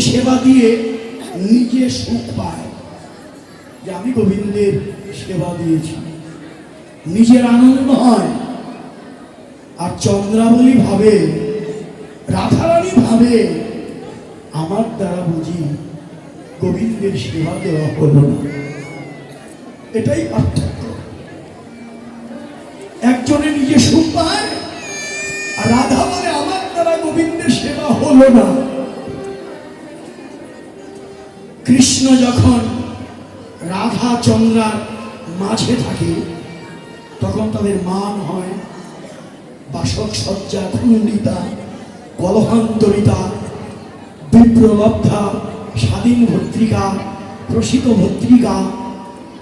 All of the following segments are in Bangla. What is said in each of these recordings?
সেবা দিয়ে নিজে সুখ পায়। যে আমি গোবিন্দের সেবা দিয়েছি। নিজের আনন্দ হয়। আর চন্দ্রাবলী ভাবে, রাধারানী ভাবে আমার দ্বারা বুঝি গোবিন্দের সেবা দেওয়া হলো না। এটাই পার্থক্য। একজনে নিজে সুখ পায়, আর রাধা বলে আমার দ্বারা গোবিন্দের সেবা হলো না। কৃষ্ণ যখন রাধা চন্দ্রার মাঝে থাকে, তখন তাদের মান হয় বাসক সজ্জা খণ্ডিতা কলহান্তরিতা বিপ্রলব্ধা স্বাধীন ভত্রিকা প্রসিত ভত্রিকা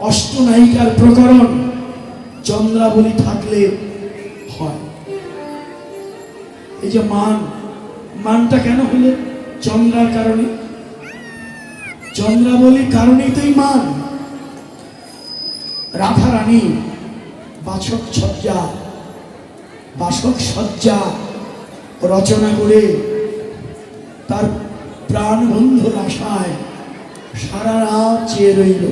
অষ্টনায়িকার প্রকরণ চন্দ্রাবলী থাকলে হয়। এই যে মান, মানটা কেন হলে? চন্দ্রার কারণে চন্দ্রাবলীর কারণেই তো এই মান রাধা রানী, বাচক সজ্জা বাসক সজ্জা রচনা করে তার প্রাণ বন্ধুর আশায় সারা রাত চেয়ে রইল।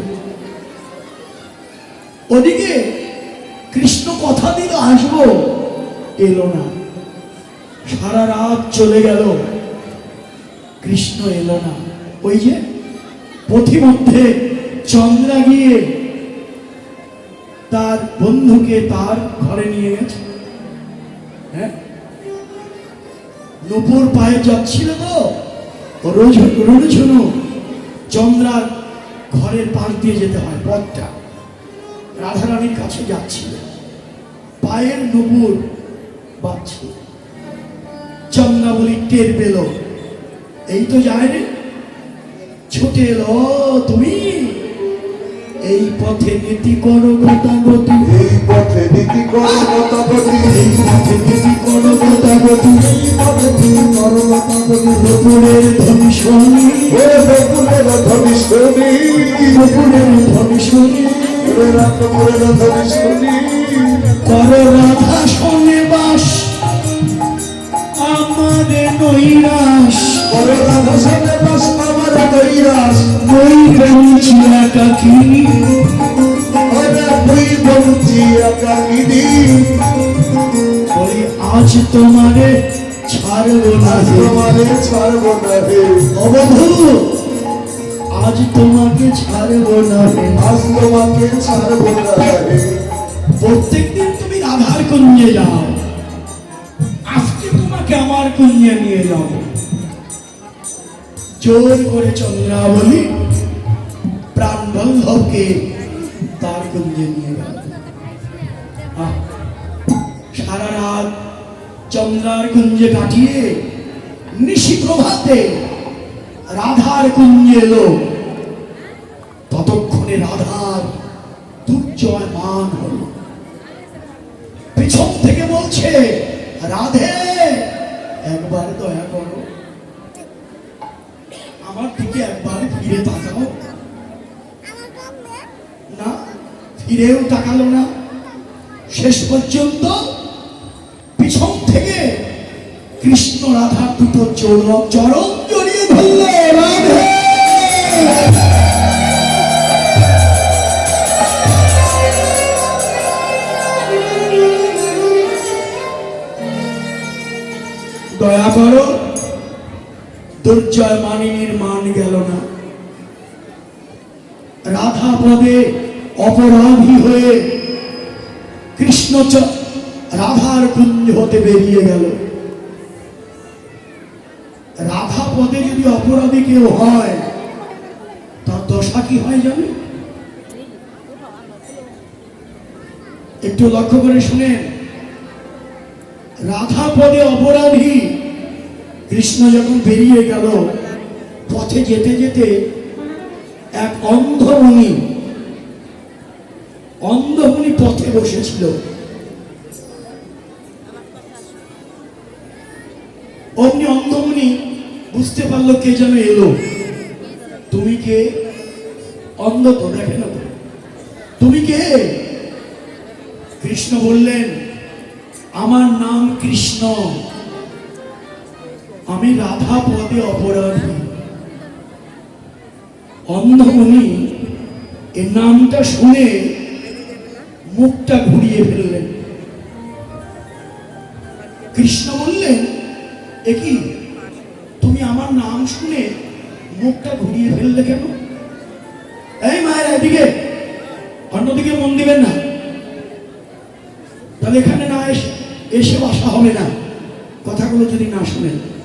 ওদিকে কৃষ্ণ কথা দিল আসব এলো না। সারা রাত চলে গেল, কৃষ্ণ এলো না। ওই যে পথিমধ্যে চন্দ্রা গিয়ে তার বন্ধুকে তার ঘরে নিয়ে গেছে। হ্যাঁ? নূপুর পায়ে যাচ্ছিল তো? রোজ রোজঝুনু চন্দ্রার ঘরের পাশ দিয়ে যেতে হয় পথটা। রাধারানীর কাছে যাচ্ছিল। পায়ের নূপুর বাজছিল চন্দ্রাবলী টের পেল। এই তো যায় রে। ছুটে এলো তুমি? এই পথে নীতি করো গতাগতি। এই পথে নীতি করো মতামতি এই পথে নীতি করো গতাগতি। এই পথে নীতি করো মতামতি নপুরের ধ্বনি শুনি। ও বকুলের ধ্বনি শুনি। নপুরের ধ্বনি শুনি। ওরে রাতপুরের ধ্বনি শুনি। কর রাধা শোনে বাস। আমারে নৈরাস ওরে রাধা সাথে বাস। আমার কৈরাস নই বলছি একাকি। ওরে দুই বঞ্চি একাকিনী বলি আজ তোমারে ছাড়বো না তোমারে ছাড়বো না হে অবধূ আজ তোমাকে ছাড়বো না হে। আজ তোমাকে ছাড়বো না হে প্রত্যেকদিন তুমি রাধার কুঞ্জে যাও। আজকে তোমাকে আমার কুঞ্জে নিয়ে যাও। জোর করে চন্দ্রাবলী প্রাণ বল্লভকে তার কুঞ্জে নিয়ে গেল। সারা রাত চন্দ্রার কুঞ্জে কাটিয়ে নিশি প্রভাতে রাধার কুঞ্জে এলো। ততক্ষণে রাধার দুর্জয় মান হলো। পিছন থেকে বলছে, রাধে, একবার দয়া করো। একবার ফিরে তাকাও না, ফিরেও তাকালো না। শেষ পর্যন্ত পিছন থেকে কৃষ্ণ রাধা দুটো চরণ চরণ জড়িয়ে ধরলে। দয়া করো। দুর্জয় মানিনীর মান গেল না। রাধা পদে অপরাধী হয়ে কৃষ্ণ রাধার কুঞ্জ হতে বেরিয়ে গেল। রাধা পদে যদি অপরাধী কেউ হয়, তার দশা কি হয় জানে? একটু লক্ষ্য করে শুনেন। রাধা পদে অপরাধী কৃষ্ণ যখন বেরিয়ে গেল, পথে যেতে যেতে এক অন্ধমণি অন্ধমণি পথে বসেছিল। অমনি অন্ধমণি বুঝতে পারল কে যেন এলো। তুমি কে? অন্ধ তো দেখে না। তুমি কে? কৃষ্ণ বললেন, আমার নাম কৃষ্ণ। আমি রাধা পদে অপরাধী। অন্ধমণি এর নামটা শুনে মুখটা ঘুরিয়ে ফেললেন। কৃষ্ণ বললেন, এ কি? তুমি আমার নাম শুনে মুখটা ঘুরিয়ে ফেললে কেন? এই মায়ের, এদিকে। অন্যদিকে মন দিবেন না। তাহলে এখানে না এসে এসে বাসা হবে না। কথাগুলো যদি না শুনেন।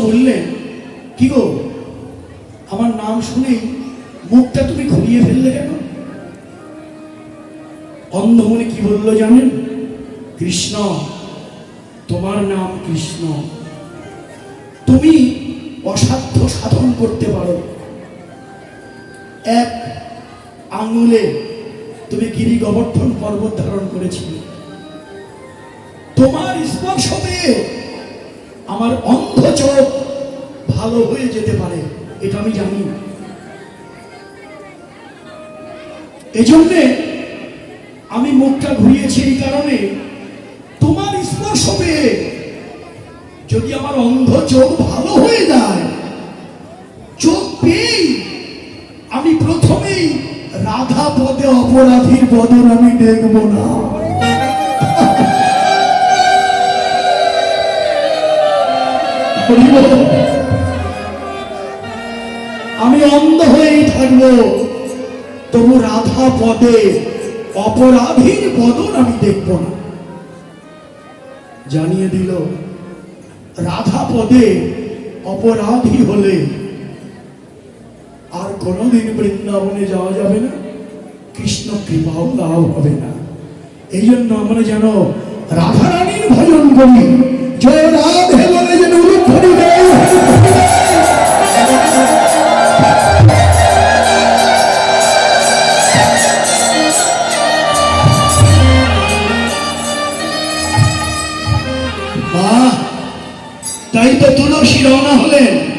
বললেন, কি গো? আমার নাম শুনেই মুখটা তুমি ঘুরিয়ে ফেললে কেন? অন্ধমণি কি বলল জানেন? কৃষ্ণ, তোমার নাম কৃষ্ণ। তুমি অসাধ্য সাধন করতে পারো। এক আঙুলে তুমি গিরি গোবর্ধন পর্বত ধারণ করেছিলে। তোমার স্পর্শ পেয়ে আমার অন্ধ চোখ ভালো হয়ে যেতে পারে, এটা আমি জানি। এজন্যে আমি মুখটা ঘুরিয়েছি এই কারণে তোমার স্পর্শ পেয়ে যদি আমার অন্ধ চোখ ভালো হয়ে যায়, চোখ পেয়েই আমি প্রথমেই রাধা পদে অপরাধীর বদন আমি দেখব না। আমি অন্ধ হয়েই থাকব। তবু রাধা পদে অপরাধীর বদন আমি দেখব না। জানিয়ে দিল, রাধা পদে অপরাধী হলে আর কোনোদিন বৃন্দাবনে যাওয়া যাবে না, কৃষ্ণ কৃপাও লাভ হবে না। এই জন্য আমরা যেন রাধারানীর ভজন করি। জয় রাধে বলে তাই তো তুলসী রওনা হলেন।